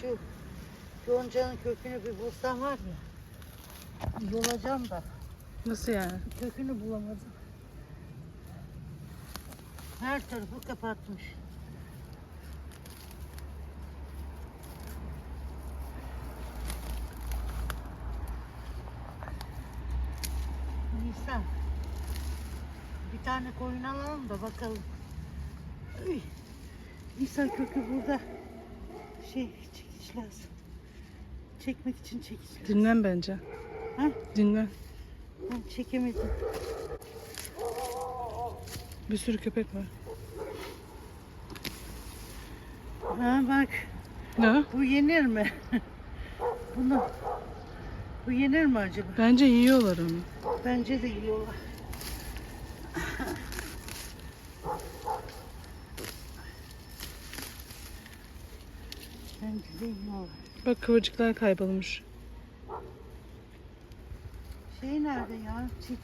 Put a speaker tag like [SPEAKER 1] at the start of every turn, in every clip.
[SPEAKER 1] şu yoncanın kökünü bir bulsam var ya. Yolacağım da
[SPEAKER 2] Nasıl yani?
[SPEAKER 1] kökünü bulamadım. Her tarafı kapatmış. Nisan. Bir tane koyun alalım da bakalım. Uy. Nisan kökü burada. Şey çekiç lazım. Çekmek için çekiç lazım.
[SPEAKER 2] Dinlen bence.
[SPEAKER 1] Ha?
[SPEAKER 2] Dinlen.
[SPEAKER 1] Ben çekemedim.
[SPEAKER 2] Bir sürü köpek var.
[SPEAKER 1] Ha bak
[SPEAKER 2] Ne?
[SPEAKER 1] bu yenir mi? Bunu bu yenir mi acaba?
[SPEAKER 2] Bence yiyorlar onu.
[SPEAKER 1] Bence de yiyorlar. Bence de yiyorlar.
[SPEAKER 2] Bak kıvırcıklar kaybolmuş.
[SPEAKER 1] Şey nerede ya? Çekiç.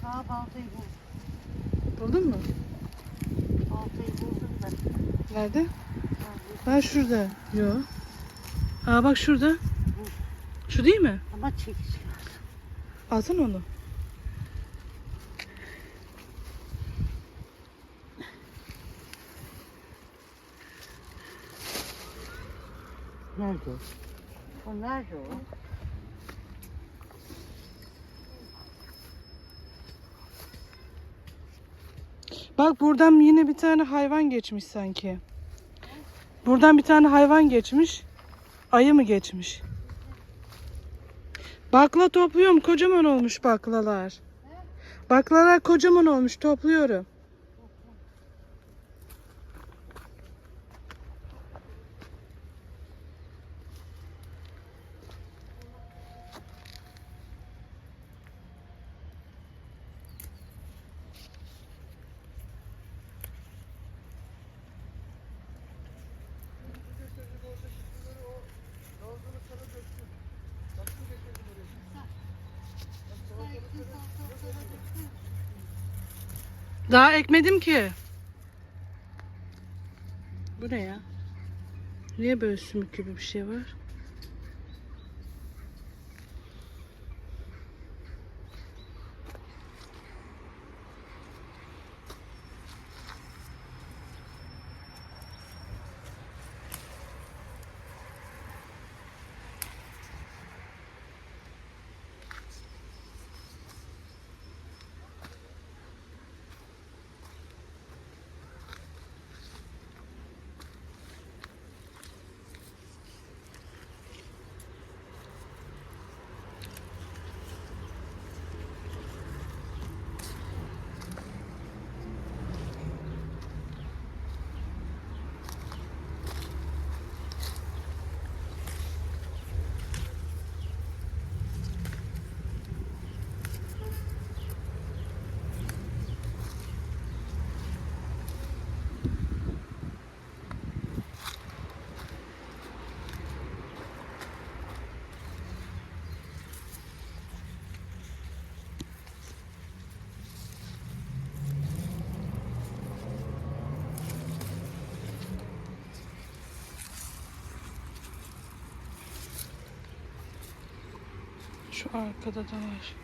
[SPEAKER 1] Sağ baltayı buldum.
[SPEAKER 2] Buldun mu?
[SPEAKER 1] Baltayı buldum da.
[SPEAKER 2] Nerede?
[SPEAKER 1] Ha
[SPEAKER 2] şurada. Yo. Aa bak şurada. Şu değil mi?
[SPEAKER 1] Ama çekiç lazım.
[SPEAKER 2] Alsana onu.
[SPEAKER 1] Nerede o? O nerede o?
[SPEAKER 2] Bak buradan yine bir tane hayvan geçmiş sanki. Buradan bir tane hayvan geçmiş. Ayı mı geçmiş? Bakla topluyorum. Kocaman olmuş baklalar. Baklalar kocaman olmuş. Topluyorum. Daha ekmedim ki. Bu ne ya? Niye böyle sümük gibi bir şey var? Şu arkada da var.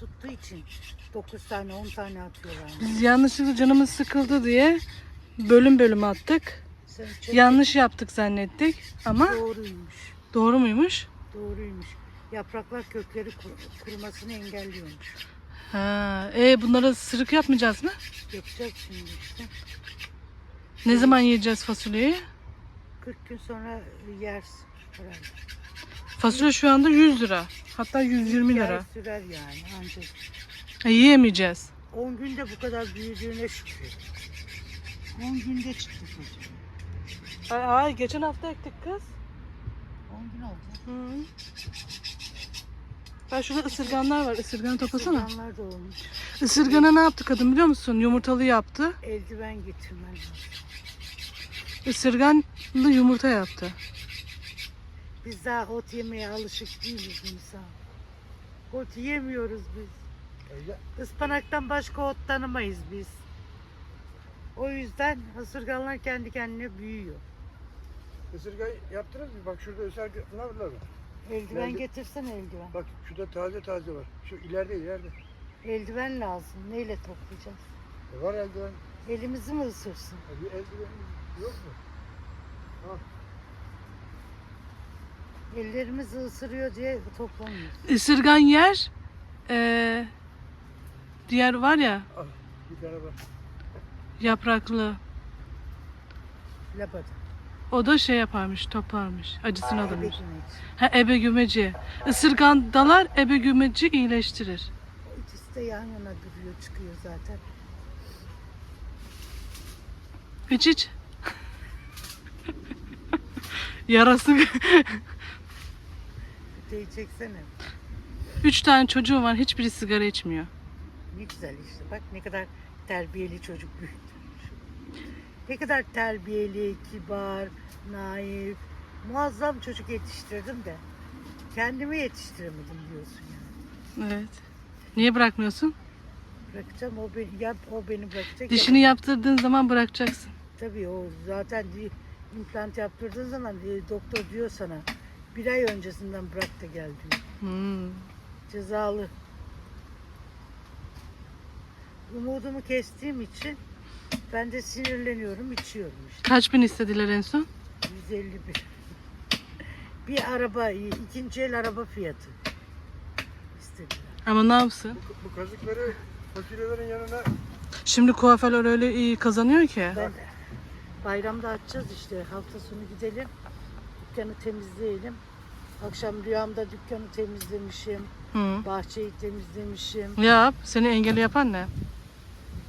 [SPEAKER 1] Tuttuğu için 9 tane 10 tane atıyorlar.
[SPEAKER 2] Biz yanlışlıkla canımız sıkıldı diye bölüm bölüm attık.
[SPEAKER 1] Sen çok
[SPEAKER 2] Yanlış yaptık zannettik ama
[SPEAKER 1] doğruymuş.
[SPEAKER 2] doğru muymuş?
[SPEAKER 1] Doğruymuş. Yapraklar kökleri kur- kurumasını engelliyormuş.
[SPEAKER 2] Ha, e bunlara sırık yapmayacağız mı?
[SPEAKER 1] Yapacak şimdi işte.
[SPEAKER 2] Ne zaman yiyeceğiz fasulyeyi?
[SPEAKER 1] 40 gün sonra yersin herhalde.
[SPEAKER 2] Fasulye şu anda 100 lira. Hatta 120
[SPEAKER 1] Bir ay
[SPEAKER 2] lira.
[SPEAKER 1] sürer yani ancak.
[SPEAKER 2] E, yiyemeyeceğiz.
[SPEAKER 1] 10 günde bu kadar büyüdüğüne şükür. 10 günde çıktı çocuk.
[SPEAKER 2] Ay, ay geçen hafta ektik kız.
[SPEAKER 1] 10 gün oldu.
[SPEAKER 2] Hı. Ben şurada ısırganlar var. Isırganı toplasana.
[SPEAKER 1] Sıranlar da olmuş.
[SPEAKER 2] Isırgana ne yaptı kadın biliyor musun? Yumurtalı yaptı.
[SPEAKER 1] Eldiven getirmen lazım.
[SPEAKER 2] Isırganlı yumurta yaptı.
[SPEAKER 1] Biz daha ot yemeye alışık değiliz insan. Ot yemiyoruz biz. Ispanaktan başka ot tanımayız biz. O yüzden hasırganlar kendi kendine büyüyor.
[SPEAKER 3] Isırga yaptınız mı? Bak şurada ısırganlar var.
[SPEAKER 1] Eldiven
[SPEAKER 3] Nerede?
[SPEAKER 1] getirsene eldiven.
[SPEAKER 3] Bak şurada taze taze var. Şu ileride ileride.
[SPEAKER 1] Eldiven lazım. Neyle toplayacağız?
[SPEAKER 3] E var eldiven.
[SPEAKER 1] Elimizi mi ısırsın?
[SPEAKER 3] E bir eldivenimiz yok mu?
[SPEAKER 1] Ellerimizi ısırıyor diye toplamıyoruz.
[SPEAKER 2] Isırgan yer. Ee, diğer var ya
[SPEAKER 3] Al bir tane var.
[SPEAKER 2] yapraklı.
[SPEAKER 1] Labada.
[SPEAKER 2] O da şey yaparmış, toplarmış. Acısını alırmış.
[SPEAKER 1] Ebegüneç.
[SPEAKER 2] Ha ebe gümeci. Isırgan dalar, ebe gümeci iyileştirir.
[SPEAKER 1] İkisi de yan yana duruyor çıkıyor zaten.
[SPEAKER 2] İç iç. Yarası.
[SPEAKER 1] Öteyi çeksene.
[SPEAKER 2] Üç tane çocuğum var, hiçbiri sigara içmiyor.
[SPEAKER 1] Ne güzel işte. Bak ne kadar terbiyeli çocuk büyüdü. Ne kadar terbiyeli, kibar, naif, muazzam çocuk yetiştirdim de kendimi yetiştiremedim diyorsun yani.
[SPEAKER 2] Evet. Niye bırakmıyorsun?
[SPEAKER 1] Bırakacağım o beni yap o beni bırakacak.
[SPEAKER 2] Dişini
[SPEAKER 1] ya-
[SPEAKER 2] yaptırdığın zaman bırakacaksın.
[SPEAKER 1] Tabii o zaten implant yaptırdığın zaman e, doktor diyor sana bir ay öncesinden bırak da gel diyor.
[SPEAKER 2] Hmm.
[SPEAKER 1] Cezalı. Umudumu kestiğim için ben de sinirleniyorum, içiyorum işte.
[SPEAKER 2] Kaç bin istediler en son?
[SPEAKER 1] 151. Bir araba, ikinci el araba fiyatı istediler.
[SPEAKER 2] Ama ne yapsın?
[SPEAKER 3] Bu, bu kazıkları fasulyelerin yanına
[SPEAKER 2] Şimdi kuaförler öyle iyi kazanıyor ki.
[SPEAKER 1] Ben bayramda açacağız işte. Hafta sonu gidelim. Dükkanı temizleyelim. Akşam rüyamda dükkanı temizlemişim.
[SPEAKER 2] Hı.
[SPEAKER 1] Bahçeyi temizlemişim.
[SPEAKER 2] Yap. Seni engeli yapan ne?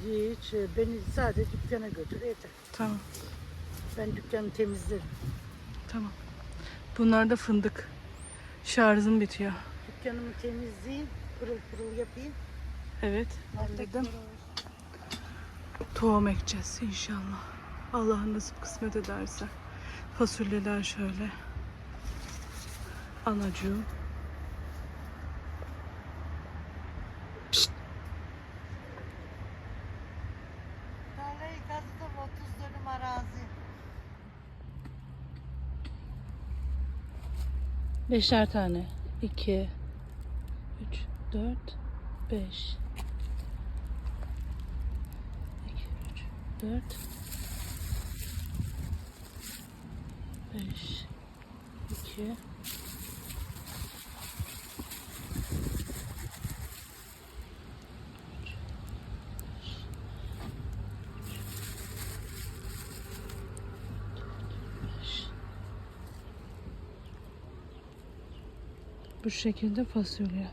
[SPEAKER 1] Hiç beni sadece dükkana götür yeter.
[SPEAKER 2] Tamam.
[SPEAKER 1] Ben dükkanı temizlerim.
[SPEAKER 2] Tamam. Bunlar da fındık. Şarjım bitiyor.
[SPEAKER 1] Dükkanımı temizleyeyim. Pırıl pırıl yapayım.
[SPEAKER 2] Evet. Halledim. Tohum ekeceğiz inşallah. Allah nasip kısmet ederse. Fasulyeler şöyle. Anacığım.
[SPEAKER 1] Tarlayı kazıdım 30 dönüm arazi.
[SPEAKER 2] Beşer tane. İki, üç, dört, beş. İki, üç, dört. Beş. İki. Beş. Bu şekilde fasulye.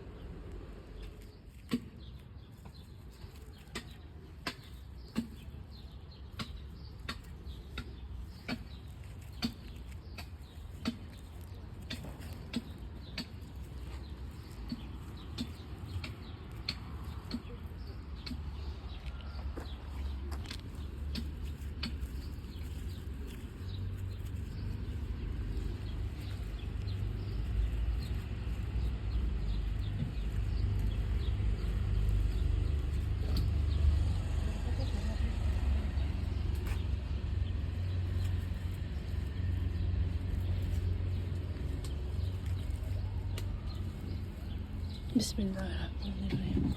[SPEAKER 2] Bismillahirrahmanirrahim.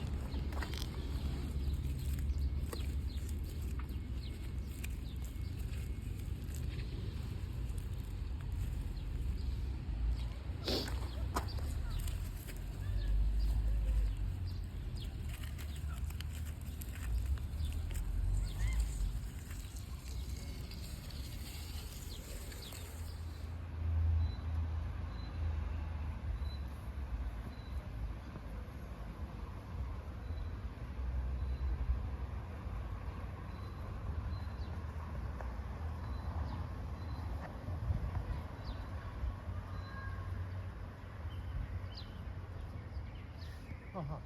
[SPEAKER 3] Aha.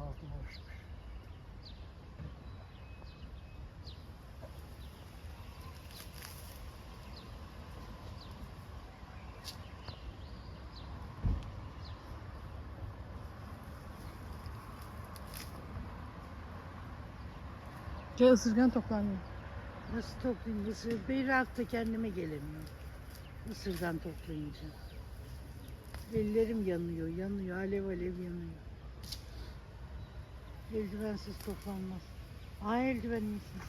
[SPEAKER 3] Altı boşmuş.
[SPEAKER 2] Gel ısırgan toplanıyor.
[SPEAKER 1] Nasıl toplayayım? Isır, bir hafta kendime gelemiyorum. Isırgan toplayınca. Ellerim yanıyor, yanıyor, alev alev yanıyor. Eldivensiz toplanmaz. Aa eldiven iyisin.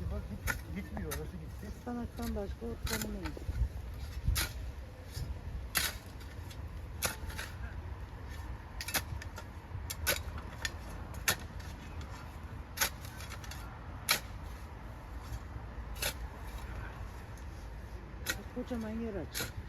[SPEAKER 3] Bir bak git, gitmiyor orası gitti.
[SPEAKER 1] Ispanaktan başka ot tanımayız. Kocaman yer açılmış.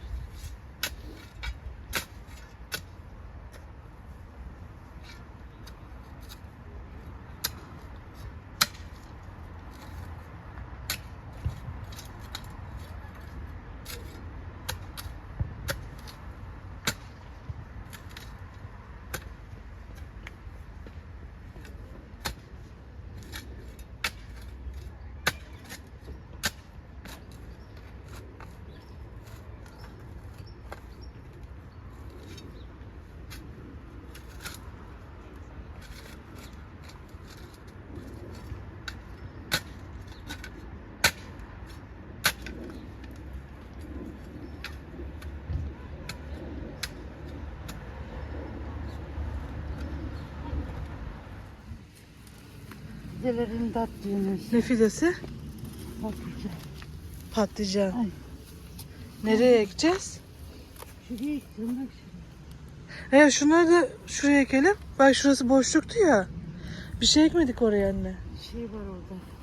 [SPEAKER 1] Fidelerin dat düğünüz.
[SPEAKER 2] Ne fidesi?
[SPEAKER 1] Patlıcan.
[SPEAKER 2] Patlıcan.
[SPEAKER 1] Ay.
[SPEAKER 2] Nereye ekeceğiz?
[SPEAKER 1] Şuraya ektim bak şuraya.
[SPEAKER 2] Evet şunları da şuraya ekelim. Bak şurası boşluktu ya. Bir şey ekmedik oraya anne.
[SPEAKER 1] Şey var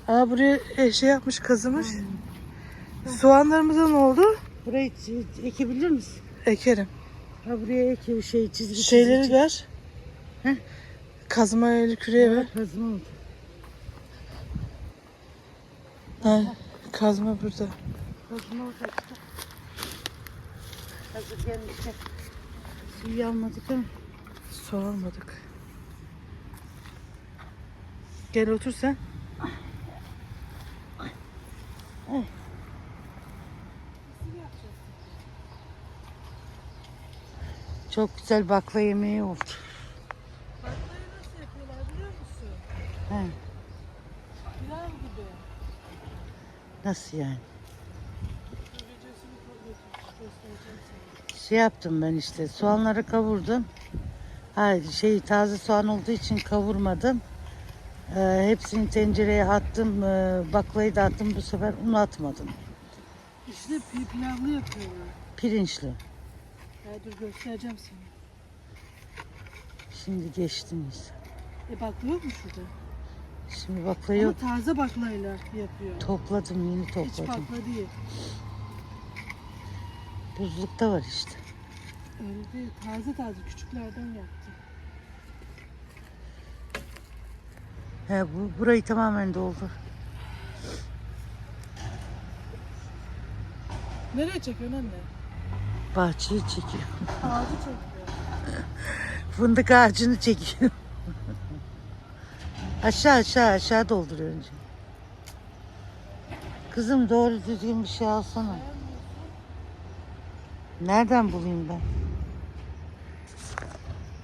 [SPEAKER 1] orada.
[SPEAKER 2] Aa buraya e, şey yapmış kazımış. Soğanlarımıza ne oldu?
[SPEAKER 1] Burayı ekebilir misin?
[SPEAKER 2] Ekerim.
[SPEAKER 1] Ha buraya ek şey çizgi
[SPEAKER 2] Şeyleri
[SPEAKER 1] çizgi.
[SPEAKER 2] ver.
[SPEAKER 1] Heh.
[SPEAKER 2] Kazma eli küreye ver.
[SPEAKER 1] Kazma oldu.
[SPEAKER 2] Ha, kazma burada.
[SPEAKER 1] Kazma oldu işte. Hazır gelmişler. Suyu almadık ama.
[SPEAKER 2] Sormadık. Gel otur sen.
[SPEAKER 1] Çok güzel bakla yemeği oldu.
[SPEAKER 2] Baklayı nasıl yapıyorlar biliyor musun?
[SPEAKER 1] He,
[SPEAKER 2] Pilav gibi.
[SPEAKER 1] Nasıl yani? Şey yaptım ben işte soğanları kavurdum. Ha, şey taze soğan olduğu için kavurmadım. Ee, hepsini tencereye attım. Ee, baklayı da attım. Bu sefer un atmadım.
[SPEAKER 2] İşte pi- pilavlı yapıyorlar.
[SPEAKER 1] Pirinçli.
[SPEAKER 2] Ya dur göstereceğim sana.
[SPEAKER 1] Şimdi geçtiniz.
[SPEAKER 2] E bakla yok mu şurada?
[SPEAKER 1] Şimdi baklayı
[SPEAKER 2] Ama taze baklayla yapıyor.
[SPEAKER 1] topladım. Yeni
[SPEAKER 2] Hiç
[SPEAKER 1] topladım.
[SPEAKER 2] bakla değil.
[SPEAKER 1] Buzlukta var işte.
[SPEAKER 2] Öyle değil. Taze taze küçüklerden yaptı.
[SPEAKER 1] He, bu, burayı tamamen doldu.
[SPEAKER 2] Nereye çekiyorsun anne?
[SPEAKER 1] Bahçeyi çekiyor.
[SPEAKER 2] Ağacı çekiyor.
[SPEAKER 1] Fındık ağacını çekiyor. Aşağı aşağı aşağı dolduruyor önce. Kızım doğru düzgün bir şey alsana. Nereden bulayım ben?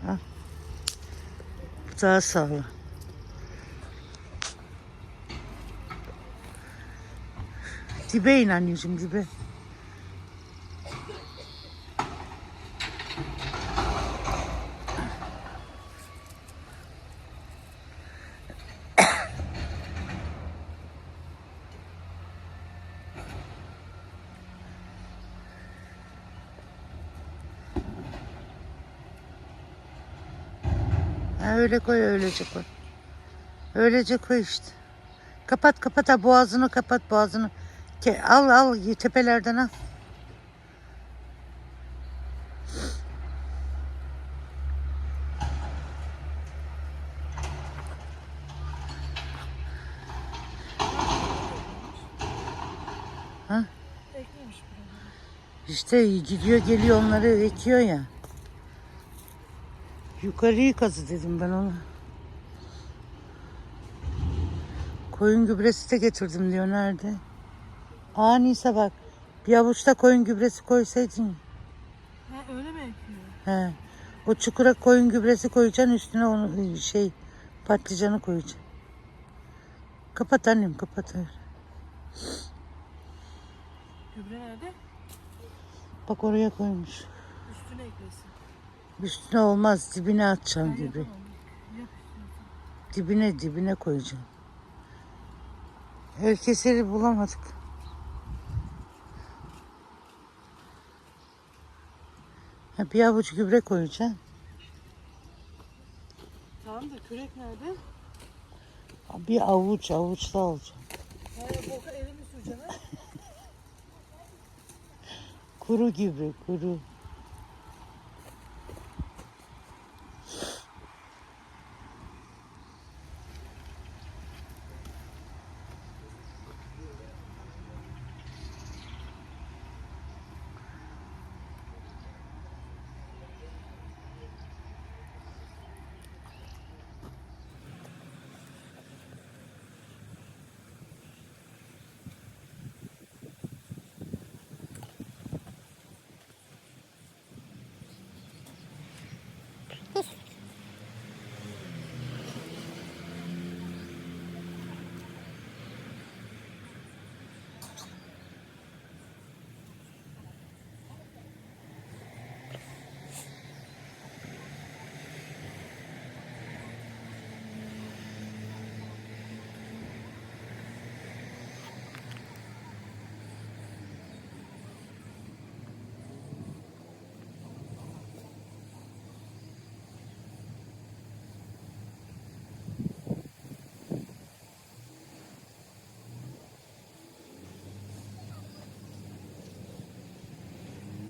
[SPEAKER 1] Ha. Bu daha sağlam. Dibe in anneciğim dibe. Öyle koy öylece koy. Öylece koy işte. Kapat kapat ha boğazını kapat boğazını. Ke al al tepelerden al. Ha? İşte gidiyor geliyor onları ekiyor ya. Yukarıyı kazı dedim ben ona. Koyun gübresi de getirdim diyor. Nerede? Aa Nisa bak. Bir avuçta koyun gübresi koysaydın.
[SPEAKER 2] Ha, öyle mi ekiyor?
[SPEAKER 1] He. O çukura koyun gübresi koyacaksın üstüne onu şey patlıcanı koyacaksın. Kapat annem kapat. öyle.
[SPEAKER 2] Gübre nerede?
[SPEAKER 1] Bak oraya koymuş.
[SPEAKER 2] Üstüne eklesin.
[SPEAKER 1] Üstüne olmaz dibine atacaksın
[SPEAKER 2] Ben
[SPEAKER 1] gibi. Dibine dibine koyacaksın. Herkesleri bulamadık. Ha, bir avuç gübre koyacaksın.
[SPEAKER 2] Tamam da kürek nerede?
[SPEAKER 1] Bir avuç avuçta olacak.
[SPEAKER 2] Ha, boka elimi süreceğim ha.
[SPEAKER 1] Kuru gübre kuru.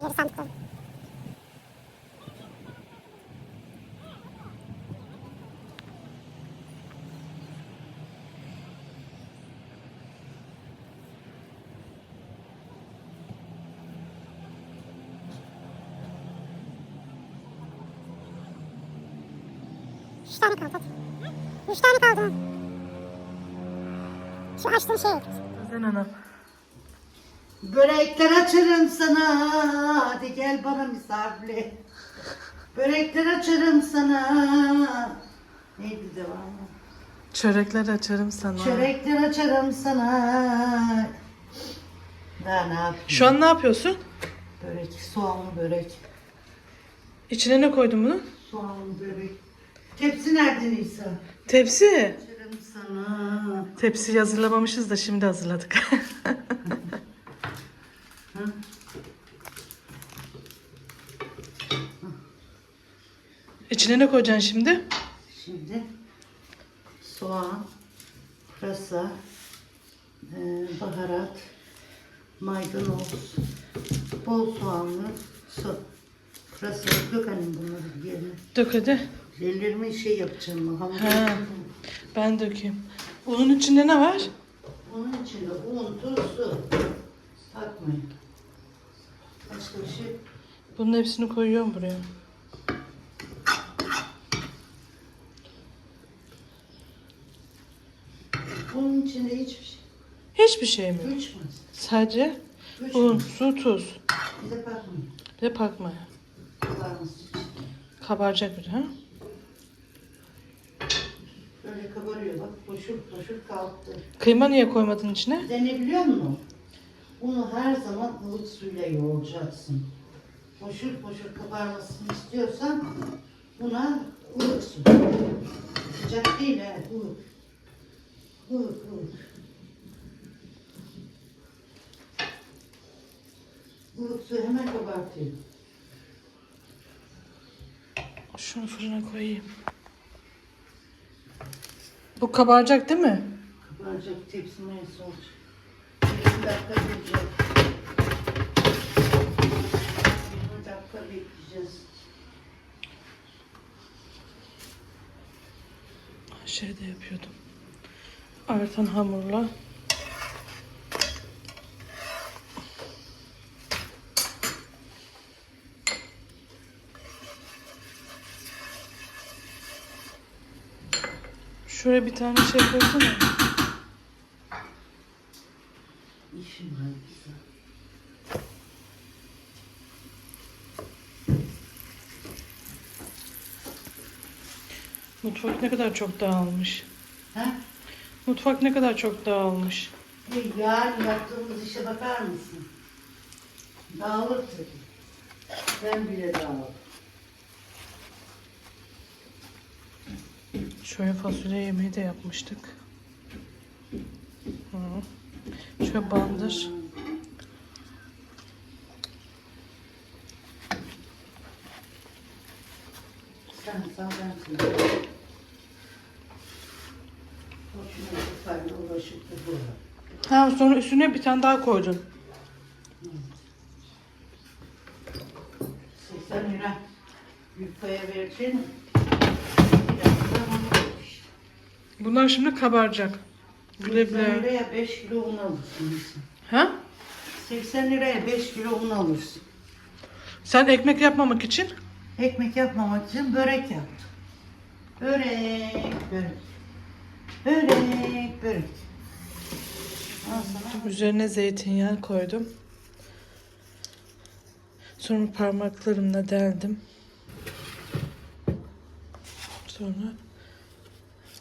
[SPEAKER 4] Yeri sandık koy. Üç tane kaldı. Üç tane kaldı. Şu açtığın şey.
[SPEAKER 2] Özen Hanım.
[SPEAKER 1] Börekler açarım sana. Gel bana misafir. Börekler açarım sana. Neydi devamı?
[SPEAKER 2] Çörekler açarım sana.
[SPEAKER 1] Çörekler açarım sana. Daha ne yapayım?
[SPEAKER 2] Şu an ne yapıyorsun?
[SPEAKER 1] Börek, soğanlı börek.
[SPEAKER 2] İçine ne koydun bunu?
[SPEAKER 1] Soğanlı börek. Tepsi nerede Nisa?
[SPEAKER 2] Tepsi.
[SPEAKER 1] Açarım sana.
[SPEAKER 2] Tepsiyi hazırlamamışız da şimdi hazırladık. İçine ne koyacaksın şimdi?
[SPEAKER 1] Şimdi soğan, pırasa, e, baharat, maydanoz, bol soğanlı, su. Pırasa dök annem bunları yerine.
[SPEAKER 2] Dök hadi.
[SPEAKER 1] Ellerime şey yapacağım. Hamur.
[SPEAKER 2] Ben dökeyim. Unun içinde ne var?
[SPEAKER 1] Onun içinde un, tuz, su. Takmayın. Başka bir şey.
[SPEAKER 2] Bunun hepsini koyuyorum buraya.
[SPEAKER 1] Bunun içinde hiçbir şey.
[SPEAKER 2] Hiçbir şey mi?
[SPEAKER 1] Üç mü?
[SPEAKER 2] Sadece
[SPEAKER 1] Üç
[SPEAKER 2] un, su, tuz.
[SPEAKER 1] Bir de bakmayın.
[SPEAKER 2] Bir de
[SPEAKER 1] için.
[SPEAKER 2] Kabaracak bir de ha?
[SPEAKER 1] Böyle kabarıyor bak. Boşur boşur kalktı.
[SPEAKER 2] Kıyma niye koymadın içine?
[SPEAKER 1] Denebiliyor musun? Unu her zaman ılık suyla yoğuracaksın. Boşur boşur kabarmasını istiyorsan buna ılık su. Sıcak değil ha, ılık. Ilık ılık. Ilık su hemen kabartıyor.
[SPEAKER 2] Şunu fırına koyayım. Bu kabaracak değil mi?
[SPEAKER 1] Kabaracak tepsi mayası olacak. 20 dakika duracak. 20 dakika bekleyeceğiz.
[SPEAKER 2] Şeyde yapıyordum artan hamurla Şuraya bir tane şey koysana.
[SPEAKER 1] İşim? Şey.
[SPEAKER 2] Mutfak ne kadar çok dağılmış.
[SPEAKER 1] Ha?
[SPEAKER 2] Mutfak ne kadar çok dağılmış.
[SPEAKER 1] Yarın yaptığımız işe bakar mısın? Dağılır tabii. Ben bile dağılırım.
[SPEAKER 2] Şöyle fasulye yemeği de yapmıştık. Hı. Şöyle bandır.
[SPEAKER 1] Sen sen bensin. Uğraşıp duruyorlar.
[SPEAKER 2] Ha sonra üstüne bir tane daha koydun.
[SPEAKER 1] 80 lira yufkaya işte.
[SPEAKER 2] Bunlar şimdi kabaracak. Güle
[SPEAKER 1] 80
[SPEAKER 2] güle.
[SPEAKER 1] liraya 5 kilo un alırsın.
[SPEAKER 2] Ha?
[SPEAKER 1] 80 liraya 5 kilo un alırsın.
[SPEAKER 2] Sen ekmek yapmamak için
[SPEAKER 1] Ekmek yapmamak için börek yaptım. Börek, börek. Börek, börek.
[SPEAKER 2] Üzerine zeytinyağı koydum. Sonra parmaklarımla deldim. Sonra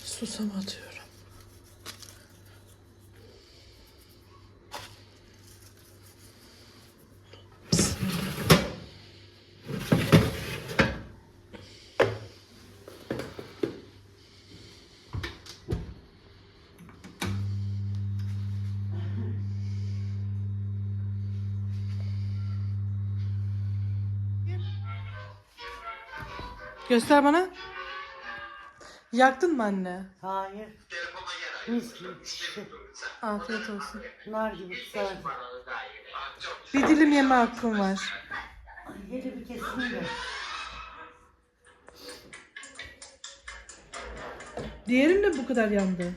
[SPEAKER 2] susam atıyorum. Göster bana. Yaktın mı anne?
[SPEAKER 1] Hayır. Mis gibi pişti.
[SPEAKER 2] Afiyet olsun.
[SPEAKER 1] Nar gibi kızardı.
[SPEAKER 2] Bir dilim yeme hakkım var.
[SPEAKER 1] Ay, Hele bir kesin de.
[SPEAKER 2] Diğerim de bu kadar yandı.